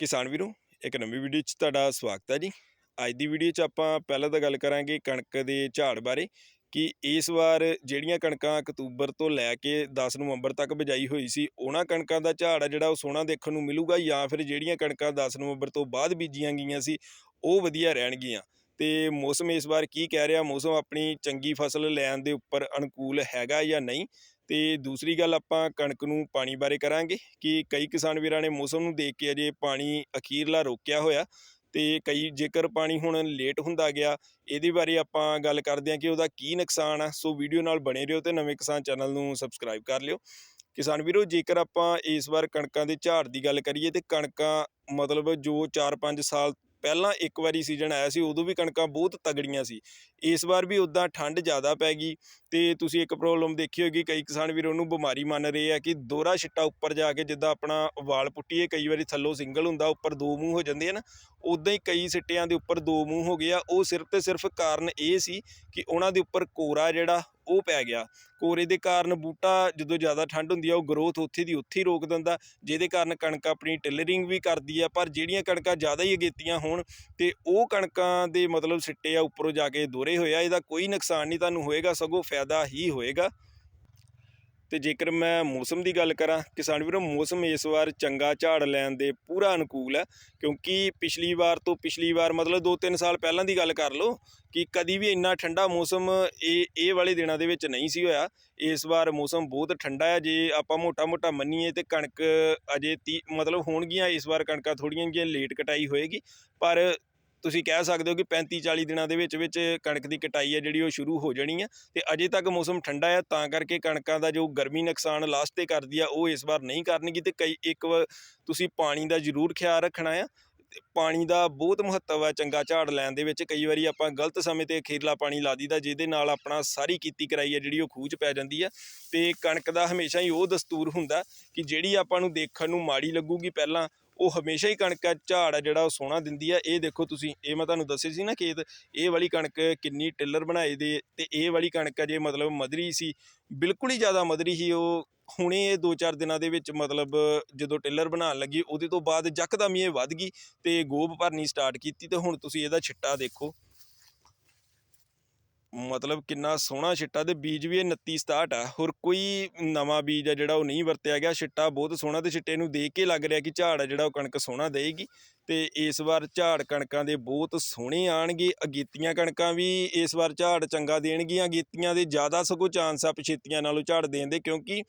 ਕਿਸਾਨ ਵੀਰੋ, ਇੱਕ ਨਵੀਂ ਵੀਡੀਓ 'ਚ ਤੁਹਾਡਾ ਸਵਾਗਤ ਹੈ ਜੀ। ਅੱਜ ਦੀ ਵੀਡੀਓ 'ਚ ਆਪਾਂ ਪਹਿਲਾਂ ਤਾਂ ਗੱਲ ਕਰਾਂਗੇ ਕਣਕ ਦੇ ਝਾੜ ਬਾਰੇ ਕਿ ਇਸ ਵਾਰ ਜਿਹੜੀਆਂ ਕਣਕਾਂ ਅਕਤੂਬਰ ਤੋਂ ਲੈ ਕੇ 10 ਨਵੰਬਰ ਤੱਕ ਬਿਜਾਈ ਹੋਈ ਸੀ, ਉਹਨਾਂ ਕਣਕਾਂ ਦਾ ਝਾੜ ਆ ਜਿਹੜਾ ਉਹ ਸੋਹਣਾ ਦੇਖਣ ਨੂੰ ਮਿਲੂਗਾ ਜਾਂ ਫਿਰ ਜਿਹੜੀਆਂ ਕਣਕਾਂ 10 ਨਵੰਬਰ ਤੋਂ ਬਾਅਦ ਬੀਜੀਆਂ ਗਈਆਂ ਸੀ, ਉਹ ਵਧੀਆ ਰਹਿਣਗੀਆਂ। ਅਤੇ ਮੌਸਮ ਇਸ ਵਾਰ ਕੀ ਕਹਿ ਰਿਹਾ? ਮੌਸਮ ਆਪਣੀ ਚੰਗੀ ਫਸਲ ਲੈਣ ਦੇ ਉੱਪਰ ਅਨੁਕੂਲ ਹੈਗਾ ਜਾਂ ਨਹੀਂ? ਅਤੇ ਦੂਸਰੀ ਗੱਲ ਆਪਾਂ ਕਣਕ ਨੂੰ ਪਾਣੀ ਬਾਰੇ ਕਰਾਂਗੇ ਕਿ ਕਈ ਕਿਸਾਨ ਵੀਰਾਂ ਨੇ ਮੌਸਮ ਨੂੰ ਦੇਖ ਕੇ ਅਜੇ ਪਾਣੀ ਅਖੀਰਲਾ ਰੋਕਿਆ ਹੋਇਆ ਅਤੇ ਕਈ ਜੇਕਰ ਪਾਣੀ ਹੁਣ ਲੇਟ ਹੁੰਦਾ ਗਿਆ, ਇਹਦੇ ਬਾਰੇ ਆਪਾਂ ਗੱਲ ਕਰਦੇ ਹਾਂ ਕਿ ਉਹਦਾ ਕੀ ਨੁਕਸਾਨ ਆ। ਸੋ ਵੀਡੀਓ ਨਾਲ ਬਣੇ ਰਹੋ ਤੇ ਨਵੇਂ ਕਿਸਾਨ ਚੈਨਲ ਨੂੰ ਸਬਸਕ੍ਰਾਈਬ ਕਰ ਲਿਓ। ਕਿਸਾਨ ਵੀਰੋ, ਜੇਕਰ ਆਪਾਂ ਇਸ ਵਾਰ ਕਣਕਾਂ ਦੇ ਝਾੜ ਦੀ ਗੱਲ ਕਰੀਏ ਤੇ ਕਣਕਾਂ ਮਤਲਬ ਜੋ 4-5 ਸਾਲ ਪਹਿਲਾਂ ਇੱਕ ਵਾਰੀ ਸੀਜ਼ਨ ਆਇਆ ਸੀ, ਉਦੋਂ ਵੀ ਕਣਕਾਂ ਬਹੁਤ ਤਗੜੀਆਂ ਸੀ। ਇਸ ਵਾਰ ਵੀ ਉਦਾਂ ਠੰਡ ਜ਼ਿਆਦਾ ਪੈ ਗਈ ਤੇ ਤੁਸੀਂ ਇੱਕ ਪ੍ਰੋਬਲਮ ਦੇਖੀ ਹੋਗੀ ਕਈ ਕਿਸਾਨ ਵੀਰ ਉਹਨੂੰ ਬਿਮਾਰੀ ਮੰਨ ਰਹੇ ਆ ਕਿ ਦੋਹਰਾ ਛਿੱਟਾ ਉੱਪਰ ਜਾ ਕੇ ਜਿੱਦਾਂ ਆਪਣਾ ਵਾਲ ਪੁੱਟੀਏ, ਕਈ ਵਾਰੀ ਥੱਲੋਂ ਸਿੰਗਲ ਹੁੰਦਾ, ਉੱਪਰ ਦੋ ਮੂੰਹ ਹੋ ਜਾਂਦੇ ਹਨ ਉੱਦਾਂ ਹੀ ਕਈ ਸਿੱਟਿਆਂ ਦੇ ਉੱਪਰ ਦੋ ਮੂੰਹ ਹੋ ਗਏ ਆ। ਉਹ ਸਿਰਫ ਅਤੇ ਸਿਰਫ ਕਾਰਨ ਇਹ ਸੀ ਕਿ ਉਹਨਾਂ ਦੇ ਉੱਪਰ ਕੋਰਾ ਜਿਹੜਾ, ਉਹ ਪੈ ਗਿਆ। ਕੋਰੇ ਦੇ ਕਾਰਨ ਬੂਟਾ ਜਦੋਂ ਜ਼ਿਆਦਾ ਠੰਡ ਹੁੰਦੀ ਆ, ਉਹ ਗਰੋਥ ਉੱਥੇ ਦੀ ਉੱਥੇ ਹੀ ਰੋਕ ਦਿੰਦਾ, ਜਿਹਦੇ ਕਾਰਨ ਕਣਕ ਆਪਣੀ ਟਿਲਰਿੰਗ ਵੀ ਕਰਦੀ ਆ। ਪਰ ਜਿਹੜੀਆਂ ਕਣਕਾਂ ਜ਼ਿਆਦਾ ਹੀ ਅਗੇਤੀਆਂ ਹੋਣ ਤੇ ਉਹ ਕਣਕਾਂ ਦੇ ਮਤਲਬ ਸਿੱਟੇ ਆ, ਉੱਪਰੋਂ ਜਾ ਕੇ ਦੋਰੇ ਹੋਇਆ ਇਹਦਾ ਕੋਈ ਨੁਕਸਾਨ ਨਹੀਂ, ਤੁਹਾਨੂੰ ਹੋਏਗਾ, ਸਗੋਂ ਫਾਇਦਾ ਹੀ ਹੋਏਗਾ। ਤੇ ਜੇਕਰ ਮੈਂ ਮੌਸਮ ਦੀ ਗੱਲ ਕਰਾਂ, ਕਿਸਾਨ ਵੀਰੋ, ਮੌਸਮ ਇਸ ਵਾਰ ਚੰਗਾ ਝਾੜ ਲੈਣ ਦੇ ਪੂਰਾ ਅਨੁਕੂਲ ਹੈ, ਕਿਉਂਕਿ ਪਿਛਲੀ ਵਾਰ ਤੋਂ ਪਿਛਲੀ ਵਾਰ ਮਤਲਬ 2-3 ਸਾਲ ਪਹਿਲਾਂ ਦੀ ਗੱਲ ਕਰ ਲਓ, ਕਿ ਕਦੀ ਵੀ ਇੰਨਾ ਠੰਡਾ ਮੌਸਮ ਇਹ ਇਹ ਵਾਲੇ ਦਿਨਾਂ ਦੇ ਵਿੱਚ ਨਹੀਂ ਸੀ ਹੋਇਆ। ਇਸ ਵਾਰ ਮੌਸਮ ਬਹੁਤ ਠੰਡਾ ਹੈ, ਜੇ ਆਪਾਂ ਮੋਟਾ-ਮੋਟਾ ਮੰਨੀਏ ਤੇ ਕਣਕ ਅਜੇ 30 ਮਤਲਬ ਹੋਣਗੀਆਂ ਇਸ ਵਾਰ ਕਣਕਾਂ ਥੋੜੀਆਂ ਜਿਹੀਆਂ ਲੇਟ ਕਟਾਈ ਹੋਏਗੀ, ਪਰ ਤੁਸੀਂ ਕਹਿ ਸਕਦੇ ਹੋ ਕਿ 35 40 ਦਿਨਾਂ ਦੇ ਵਿੱਚ ਵਿੱਚ ਕਣਕ ਦੀ ਕਟਾਈ ਹੈ ਜਿਹੜੀ ਉਹ ਸ਼ੁਰੂ ਹੋ ਜਾਣੀ ਹੈ ਤੇ ਅਜੇ ਤੱਕ ਮੌਸਮ ਠੰਡਾ ਹੈ, ਤਾਂ ਕਰਕੇ ਕਣਕਾਂ ਦਾ ਜੋ ਗਰਮੀ ਨੁਕਸਾਨ ਲਾਸਟ ਤੇ ਕਰਦੀ ਆ, ਉਹ ਇਸ ਵਾਰ ਨਹੀਂ ਕਰਨਗੀ ਤੇ ਕਈ ਇੱਕ ਵਾਰ ਤੁਸੀਂ ਪਾਣੀ ਦਾ ਜ਼ਰੂਰ ਖਿਆਲ ਰੱਖਣਾ ਆ। ਪਾਣੀ ਦਾ ਬਹੁਤ ਮਹੱਤਵ ਹੈ ਚੰਗਾ ਝਾੜ ਲੈਣ ਦੇ ਵਿੱਚ, ਕਈ ਵਾਰੀ ਆਪਾਂ ਗਲਤ ਸਮੇਂ ਤੇ ਅਖੀਰਲਾ ਪਾਣੀ ਲਾ ਦਈਦਾ, ਜਿਹਦੇ ਨਾਲ ਆਪਣਾ ਸਾਰੀ ਕੀਤੀ ਕਰਾਈ ਹੈ ਜਿਹੜੀ ਉਹ ਖੂਹ 'ਚ ਪੈ ਜਾਂਦੀ ਹੈ। ਤੇ ਕਣਕ ਦਾ ਹਮੇਸ਼ਾ ਹੀ ਉਹ ਦਸਤੂਰ ਹੁੰਦਾ ਕਿ ਜਿਹੜੀ ਆਪਾਂ ਨੂੰ ਦੇਖਣ ਨੂੰ ਮਾੜੀ ਲੱਗੂਗੀ ਪਹਿਲਾਂ ਉਹ ਹਮੇਸ਼ਾ ਹੀ ਕਣਕ ਦਾ ਝਾੜ ਆ ਜਿਹੜਾ ਉਹ ਸੋਹਣਾ ਦਿੰਦੀ ਆ। ਇਹ ਦੇਖੋ ਤੁਸੀਂ, ਇਹ ਮੈਂ ਤੁਹਾਨੂੰ ਦੱਸਿਆ ਸੀ ਨਾ ਖੇਤ, ਇਹ ਵਾਲੀ ਕਣਕ ਕਿੰਨੀ ਟਿੱਲਰ ਬਣਾਏ ਦੇ ਤੇ ਇਹ ਵਾਲੀ ਕਣਕ ਅਜੇ ਮਤਲਬ ਮਧਰੀ ਸੀ। ਬਿਲਕੁਲ ਹੀ ਜ਼ਿਆਦਾ ਮਧਰੀ ਸੀ ਉਹ। ਹੁਣੇ ਇਹ 2-4 ਦਿਨਾਂ ਦੇ ਵਿੱਚ ਮਤਲਬ ਜਦੋਂ ਟਿੱਲਰ ਬਣਾਉਣ ਲੱਗੀ, ਉਹਦੇ ਤੋਂ ਬਾਅਦ ਯਕਦਮ ਇਹ ਵੱਧ ਗਈ ਤੇ ਗੋਬ ਭਰਨੀ ਸਟਾਰਟ ਕੀਤੀ ਤੇ ਹੁਣ ਤੁਸੀਂ ਇਹਦਾ ਛਿੱਟਾ ਦੇਖੋ। ਮਤਲਬ ਕਿੰਨਾ ਸੋਹਣਾ ਛਿੱਟਾ ਤੇ ਬੀਜ ਵੀ ਇਹ 29 67 ਆ। ਹੋਰ ਕੋਈ ਨਵਾਂ ਬੀਜ ਆ ਜਿਹੜਾ ਉਹ ਨਹੀਂ ਵਰਤਿਆ ਗਿਆ। ਛਿੱਟਾ ਬਹੁਤ ਸੋਹਣਾ ਤੇ ਛਿੱਟੇ ਨੂੰ ਦੇਖ ਕੇ ਲੱਗ ਰਿਹਾ ਕਿ ਝਾੜ ਆ ਜਿਹੜਾ ਉਹ ਕਣਕ ਸੋਹਣਾ ਦੇਗੀ ਤੇ ਇਸ ਵਾਰ ਝਾੜ ਕਣਕਾਂ ਦੇ ਬਹੁਤ ਸੋਹਣੇ ਆਣਗੇ। ਅਗੇਤੀਆਂ ਕਣਕਾਂ ਵੀ ਇਸ ਵਾਰ ਝਾੜ ਚੰਗਾ ਦੇਣਗੀਆਂ। ਅਗੇਤੀਆਂ ਦੇ ਜ਼ਿਆਦਾ ਸਗੋਂ ਚਾਂਸ ਆ ਪਿਛੇਤੀਆਂ ਨਾਲੋਂ ਝਾੜ ਦੇਣ ਦੇ ਕਿਉਂਕਿ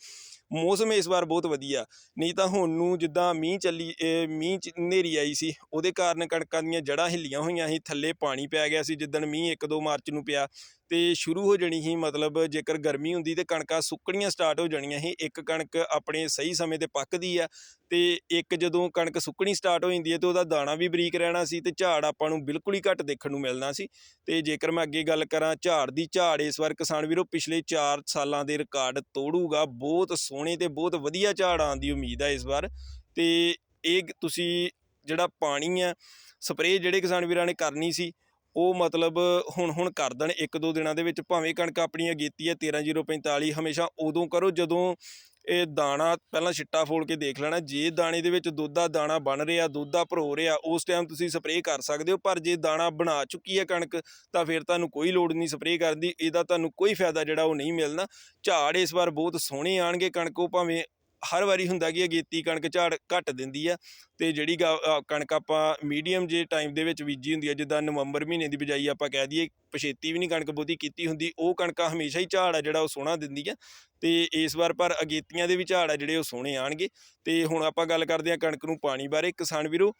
ਮੌਸਮ ਇਸ ਵਾਰ ਬਹੁਤ ਵਧੀਆ। ਨਹੀਂ ਤਾਂ ਹੁਣ ਨੂੰ ਜਿੱਦਾਂ ਮੀਂਹ ਚੱਲੀ ਮੀਂਹ ਚ ਹਨੇਰੀ ਆਈ ਸੀ। ਉਹਦੇ ਕਾਰਨ ਕਣਕਾਂ ਦੀਆਂ ਜੜ੍ਹਾਂ ਹਿੱਲੀਆਂ ਹੋਈਆਂ ਸੀ। ਥੱਲੇ ਪਾਣੀ ਪੈ ਗਿਆ ਸੀ। ਜਿੱਦਣ ਮੀਂਹ 1-2 ਮਾਰਚ ਨੂੰ ਪਿਆ ਤੇ ਸ਼ੁਰੂ ਹੋ ਜਾਣੀ ਸੀ, ਮਤਲਬ ਜੇਕਰ ਗਰਮੀ ਹੁੰਦੀ ਤੇ ਕਣਕਾਂ ਸੁੱਕਣੀਆਂ ਸਟਾਰਟ ਹੋ ਜਾਣੀਆਂ ਸੀ, ਇੱਕ ਕਣਕ ਆਪਣੇ ਸਹੀ ਸਮੇਂ ਤੇ ਪੱਕਦੀ ਆ ਤੇ ਇੱਕ ਜਦੋਂ ਕਣਕ ਸੁੱਕਣੀ ਸਟਾਰਟ ਹੋ ਜਾਂਦੀ ਹੈ ਤੇ ਉਹਦਾ ਦਾਣਾ ਵੀ ਬਰੀਕ ਰਹਿਣਾ ਸੀ ਤੇ ਝਾੜ ਆਪਾਂ ਨੂੰ ਬਿਲਕੁਲ ਹੀ ਘੱਟ ਦੇਖਣ ਨੂੰ ਮਿਲਣਾ ਸੀ। ਤੇ ਜੇਕਰ ਮੈਂ ਅੱਗੇ ਗੱਲ ਕਰਾਂ, ਝਾੜ ਦੀ ਝਾੜ ਇਸ ਵਾਰ ਕਿਸਾਨ ਵੀਰੋ ਪਿਛਲੇ 4 ਸਾਲਾਂ ਦੇ ਰਿਕਾਰਡ ਤੋੜੂਗਾ, ਬਹੁਤ ਸੋਹਣੇ ਤੇ ਬਹੁਤ ਵਧੀਆ ਝਾੜ ਆਉਣ ਦੀ ਉਮੀਦ ਹੈ ਇਸ ਵਾਰ। ਤੇ ਇਹ ਤੁਸੀਂ ਜਿਹੜਾ ਪਾਣੀ ਆ, ਸਪਰੇਅ ਜਿਹੜੇ ਕਿਸਾਨ ਵੀਰਾਂ ਨੇ ਕਰਨੀ ਸੀ ਉਹ ਮਤਲਬ ਹੁਣ ਹੁਣ ਕਰ ਦੇਣ ਇੱਕ ਦੋ ਦਿਨਾਂ ਦੇ ਵਿੱਚ, ਭਾਵੇਂ ਕਣਕ ਆਪਣੀ ਅਗੇਤੀ ਹੈ 13045 ਹਮੇਸ਼ਾ ਉਦੋਂ ਕਰੋ ਜਦੋਂ ਇਹ ਦਾਣਾ ਪਹਿਲਾਂ ਛਿੱਟਾ ਫੋਲ ਕੇ ਦੇਖ ਲੈਣਾ, ਜੇ ਦਾਣੇ ਦੇ ਵਿੱਚ ਦੁੱਧ ਦਾ ਦਾਣਾ ਬਣ ਰਿਹਾ, ਦੁੱਧ ਦਾ ਭਰੋ ਰਿਹਾ, ਉਸ ਟਾਈਮ ਤੁਸੀਂ ਸਪਰੇਅ ਕਰ ਸਕਦੇ ਹੋ, ਪਰ ਜੇ ਦਾਣਾ ਬਣਾ ਚੁੱਕੀ ਹੈ ਕਣਕ, ਤਾਂ ਫਿਰ ਤੁਹਾਨੂੰ ਕੋਈ ਲੋੜ ਨਹੀਂ ਸਪਰੇਅ ਕਰਨ ਦੀ, ਇਹਦਾ ਤੁਹਾਨੂੰ ਕੋਈ ਫਾਇਦਾ ਜਿਹੜਾ ਉਹ ਨਹੀਂ ਮਿਲਣਾ। ਝਾੜ ਇਸ ਵਾਰ ਬਹੁਤ ਸੋਹਣੇ ਆਣਗੇ ਕਣਕ, ਉਹ ਭਾਵੇਂ ਹਰ ਵਾਰੀ ਹੁੰਦਾ ਕਿ ਅਗੇਤੀ ਕਣਕ ਝਾੜ ਘੱਟ ਦਿੰਦੀ ਆ ਤੇ ਜਿਹੜੀ ਗਾ- ਕਣਕ ਆਪਾਂ ਮੀਡੀਅਮ ਜੇ ਟਾਈਮ ਦੇ ਵਿੱਚ ਬੀਜੀ ਹੁੰਦੀ ਆ, ਜਿੱਦਾਂ ਨਵੰਬਰ ਮਹੀਨੇ ਦੀ ਬਿਜਾਈ ਆਪਾਂ ਕਹਿ ਦਈਏ, ਪਛੇਤੀ ਵੀ ਨਹੀਂ ਕਣਕ ਬਹੁਤੀ ਕੀਤੀ ਹੁੰਦੀ, ਉਹ ਕਣਕਾਂ ਹਮੇਸ਼ਾ ਹੀ ਝਾੜ ਆ ਜਿਹੜਾ ਉਹ ਸੋਹਣਾ ਦਿੰਦੀ ਆ ਤੇ ਇਸ ਵਾਰ ਪਰ ਅਗੇਤੀਆਂ ਦੇ ਵੀ ਝਾੜ ਆ ਜਿਹੜੇ ਉਹ ਸੋਹਣੇ ਆਣਗੇ ਤੇ ਹੁਣ ਆਪਾਂ ਗੱਲ ਕਰਦੇ ਆ ਕਣਕ ਨੂੰ ਪਾਣੀ ਬਾਰੇ। ਕਿਸਾਨ ਵੀਰੋ,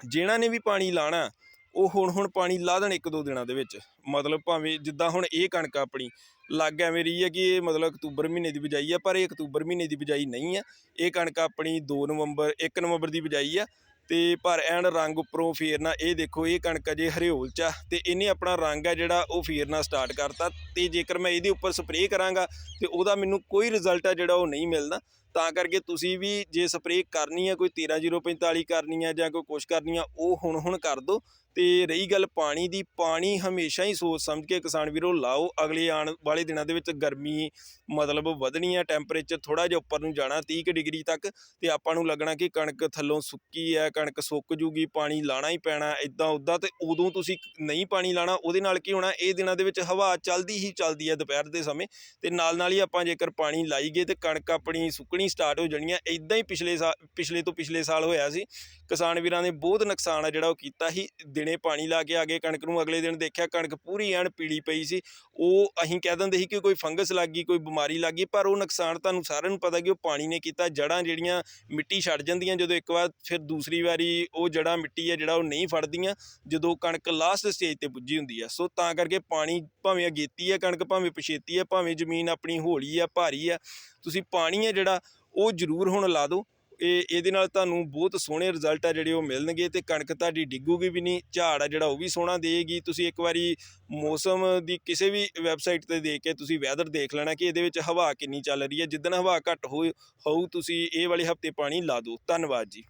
ਜਿਨ੍ਹਾਂ ਨੇ ਵੀ ਪਾਣੀ ਲਾਣਾ ਉਹ ਹੁਣ ਹੁਣ ਪਾਣੀ ਲਾ ਦੇਣ ਇੱਕ ਦੋ ਦਿਨਾਂ ਦੇ ਵਿੱਚ। ਮਤਲਬ ਭਾਵੇਂ ਜਿੱਦਾਂ ਹੁਣ ਇਹ ਕਣਕ ਆਪਣੀ, ਲੱਗ ਐਵੇਂ ਰਹੀ ਹੈ ਕਿ ਇਹ ਮਤਲਬ ਅਕਤੂਬਰ ਮਹੀਨੇ ਦੀ ਬਿਜਾਈ ਆ, ਪਰ ਇਹ ਅਕਤੂਬਰ ਮਹੀਨੇ ਦੀ ਬਿਜਾਈ ਨਹੀਂ ਆ। ਇਹ ਕਣਕ ਆਪਣੀ 2 ਨਵੰਬਰ 1 ਨਵੰਬਰ ਦੀ ਬਿਜਾਈ ਆ ਤੇ ਪਰ ਐਨ ਰੰਗ ਉੱਪਰੋਂ ਫੇਰਨਾ, ਇਹ ਦੇਖੋ ਇਹ ਕਣਕ ਅਜੇ ਹਰਿਓਲ ਚ ਆ ਤੇ ਇਹਨੇ ਆਪਣਾ ਰੰਗ ਆ ਜਿਹੜਾ ਉਹ ਫੇਰਨਾ ਸਟਾਰਟ ਕਰਤਾ ਤੇ ਜੇਕਰ ਮੈਂ ਇਹਦੇ ਉੱਪਰ ਸਪਰੇਅ ਕਰਾਂਗਾ ਤੇ ਉਹਦਾ ਮੈਨੂੰ ਕੋਈ ਰਿਜ਼ਲਟ ਆ ਜਿਹੜਾ ਉਹ ਨਹੀਂ ਮਿਲਦਾ। ਤਾਂ ਕਰਕੇ ਤੁਸੀਂ ਵੀ ਜੇ ਸਪਰੇਅ ਕਰਨੀ ਆ, ਕੋਈ 13045 ਕਰਨੀ ਆ ਜਾਂ ਕੋਈ ਕੁਛ ਕਰਨੀ ਆ, ਉਹ ਹੁਣ ਹੁਣ ਕਰ ਦਿਓ ਅਤੇ ਰਹੀ ਗੱਲ ਪਾਣੀ ਦੀ, ਪਾਣੀ ਹਮੇਸ਼ਾ ਹੀ ਸੋਚ ਸਮਝ ਕੇ ਕਿਸਾਨ ਵੀਰੋ ਲਾਓ, ਅਗਲੇ ਆਉਣ ਵਾਲੇ ਦਿਨਾਂ ਦੇ ਵਿੱਚ ਗਰਮੀ ਮਤਲਬ ਵਧਣੀ ਆ ਟੈਂਪਰੇਚਰ ਥੋੜ੍ਹਾ ਜਿਹਾ ਉੱਪਰ ਨੂੰ ਜਾਣਾ, ਤੀਹ ਕੁ ਡਿਗਰੀ ਤੱਕ ਅਤੇ ਆਪਾਂ ਨੂੰ ਲੱਗਣਾ ਕਿ ਕਣਕ ਥੱਲੋਂ ਸੁੱਕੀ ਹੈ, ਕਣਕ ਸੁੱਕ ਜੂਗੀ, ਪਾਣੀ ਲਾਣਾ ਹੀ ਪੈਣਾ ਇੱਦਾਂ ਉੱਦਾਂ ਅਤੇ ਉਦੋਂ ਤੁਸੀਂ ਨਹੀਂ ਪਾਣੀ ਲਾਣਾ ਉਹਦੇ ਨਾਲ ਕੀ ਹੋਣਾ, ਇਹ ਦਿਨਾਂ ਦੇ ਵਿੱਚ ਹਵਾ ਚੱਲਦੀ ਹੀ ਚੱਲਦੀ ਹੈ ਦੁਪਹਿਰ ਦੇ ਸਮੇਂ ਅਤੇ ਨਾਲ ਨਾਲ ਹੀ ਆਪਾਂ ਜੇਕਰ ਪਾਣੀ ਲਾਈਏ ਗਏ ਤੇ ਕਣਕ ਆਪਣੀ ਸੁੱਕਣੀ ਸਟਾਰਟ ਹੋ ਜਾਣੀ ਆ ਇੱਦਾਂ ਹੀ ਪਿਛਲੇ ਸਾਲ ਪਿਛਲੇ ਤੋਂ ਪਿਛਲੇ ਸਾਲ ਹੋਇਆ ਸੀ, ਕਿਸਾਨ ਵੀਰਾਂ ਨੇ ਬਹੁਤ ਨੁਕਸਾਨ ਆ ਜਿਹੜਾ ਉਹ ਕੀਤਾ ਸੀ ਦਿਨੇ ਪਾਣੀ ਲਾ ਕੇ ਆ ਗਏ ਕਣਕ ਨੂੰ, ਅਗਲੇ ਦਿਨ ਦੇਖਿਆ ਕਣਕ ਪੂਰੀ ਐਨ ਪੀਲੀ ਪਈ ਸੀ। ਉਹ ਅਸੀਂ ਕਹਿ ਦਿੰਦੇ ਸੀ ਕਿ ਕੋਈ ਫੰਗਸ ਲੱਗ ਗਈ, ਕੋਈ ਬਿਮਾਰੀ ਲੱਗ ਗਈ, ਪਰ ਉਹ ਨੁਕਸਾਨ ਤੁਹਾਨੂੰ ਸਾਰਿਆਂ ਨੂੰ ਪਤਾ ਕਿ ਉਹ ਪਾਣੀ ਨੇ ਕੀਤਾ। ਜੜਾਂ ਜਿਹੜੀਆਂ ਮਿੱਟੀ ਛੱਡ ਜਾਂਦੀਆਂ, ਜਦੋਂ ਇੱਕ ਵਾਰ ਫਿਰ ਦੂਸਰੀ ਵਾਰੀ ਉਹ ਜੜਾਂ ਮਿੱਟੀ ਹੈ ਜਿਹੜਾ ਉਹ ਨਹੀਂ ਫੜਦੀਆਂ, ਜਦੋਂ ਕਣਕ ਲਾਸਟ ਸਟੇਜ ਤੇ ਪੁੱਜੀ ਹੁੰਦੀ ਹੈ ਸੋ ਤਾਂ ਕਰਕੇ ਪਾਣੀ ਭਾਵੇਂ ਅਗੇਤੀ ਹੈ ਕਣਕ, ਭਾਵੇਂ ਪਛੇਤੀ ਹੈ, ਭਾਵੇਂ ਜ਼ਮੀਨ ਆਪਣੀ ਹੌਲੀ ਹੈ, ਭਾਰੀ ਹੈ, ਤੁਸੀਂ ਪਾਣੀ ਹੈ ਜਿਹੜਾ ਉਹ ਜ਼ਰੂਰ ਹੁਣ ਲਾ ਦਿਓ। ਇਹ, ਇਹਦੇ ਨਾਲ ਤੁਹਾਨੂੰ ਬਹੁਤ ਸੋਹਣੇ ਰਿਜ਼ਲਟ ਆ ਜਿਹੜੇ ਉਹ ਮਿਲਣਗੇ ਤੇ ਕਣਕ ਤੁਹਾਡੀ ਡਿੱਗੂਗੀ ਵੀ ਨਹੀਂ, ਝਾੜ ਆ ਜਿਹੜਾ ਉਹ ਵੀ ਸੋਹਣਾ ਦੇਗੀ ਤੁਸੀਂ ਇੱਕ ਵਾਰੀ ਮੌਸਮ ਦੀ ਕਿਸੇ ਵੀ ਵੈਬਸਾਈਟ ਤੇ ਦੇਖ ਕੇ ਤੁਸੀਂ ਵੈਦਰ ਦੇਖ ਲੈਣਾ ਕਿ ਇਹਦੇ ਵਿੱਚ ਹਵਾ ਕਿੰਨੀ ਚੱਲ ਰਹੀ ਹੈ। ਜਿੱਦਣ ਹਵਾ ਘੱਟ ਹੋਊ ਹੋਊ, ਤੁਸੀਂ ਇਹ ਵਾਲੇ ਹਫ਼ਤੇ ਪਾਣੀ ਲਾ ਦਿਓ। ਧੰਨਵਾਦ ਜੀ।